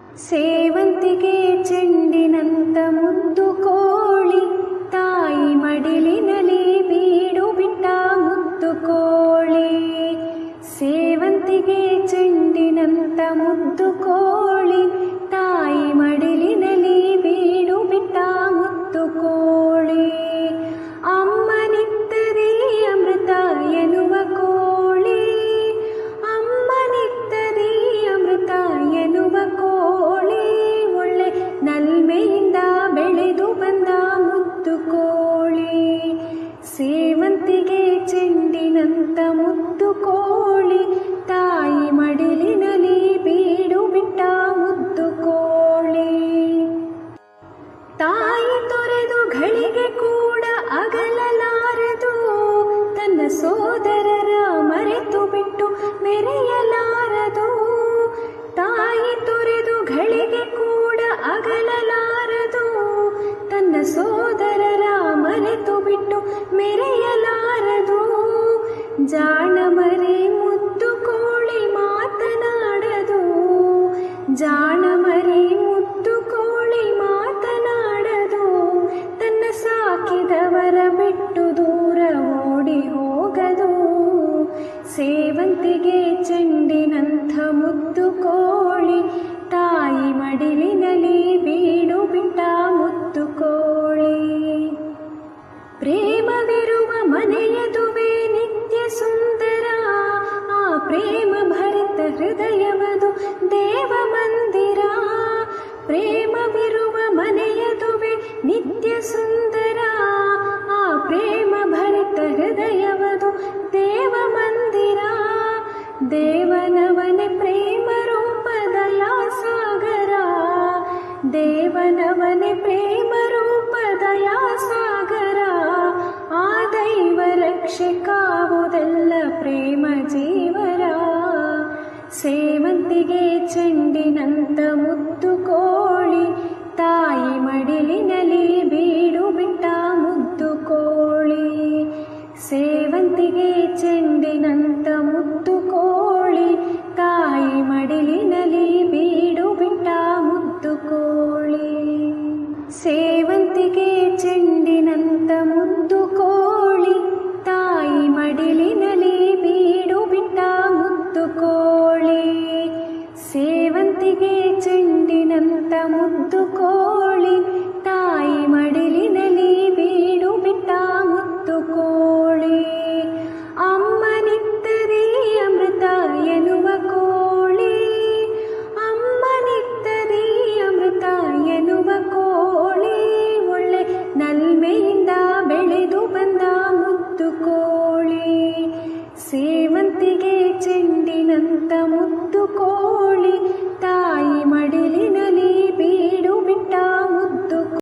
ಸೇವಂತಿಗೆ ಚೆಂಡಿನಂತ ಮುದ್ದು ಕೋಳಿ ತಾಯಿ ಮಡಿಲಿನಲ್ಲಿ ಸೇವಂತಿಗೆ ಚೆಂಡಿನಂತ ಮುದ್ದು ಜಾಣಮರಿ ಮುದ್ದು ಕೋಳಿ ಮಾತನಾಡದು. ತನ್ನ ಸಾಕಿದವರ ಬಿಟ್ಟು ದೂರ ಓಡಿ ಹೋಗದು. ಸೇವಂತಿಗೆ ಚೆಂಡಿನಂಥ ಮುದ್ದು ಕೋಳಿ ತಾಯಿ ಮಡಿಲಿನಲ್ಲಿ ದೇವನವನೆ ಪ್ರೇಮ ರೂಪದಲ್ಲ ಸಾಗರ ದೇವನವನೆ ಪ್ರೇಮ ರೂಪದಯ ಸಾಗರ ಆ ದೈವ ರಕ್ಷೆ ಪ್ರೇಮ ಜೀವರ. ಸೇವಂತಿಗೆ ಚೆಂಡಿನಂತ ಮುದ್ದು ಕೋಳಿ, ತಾಯಿ ಮಡಿಲಿನಲ್ಲಿ ಬೀಡು ಬಿಟ್ಟ ಮುದ್ದು ಕೋಳಿ. ಸೇವಂತಿಗೆ ಚೆಂಡಿನಂತ ಮುದ್ದು ಕೋಳಿ ಕೋಳಿ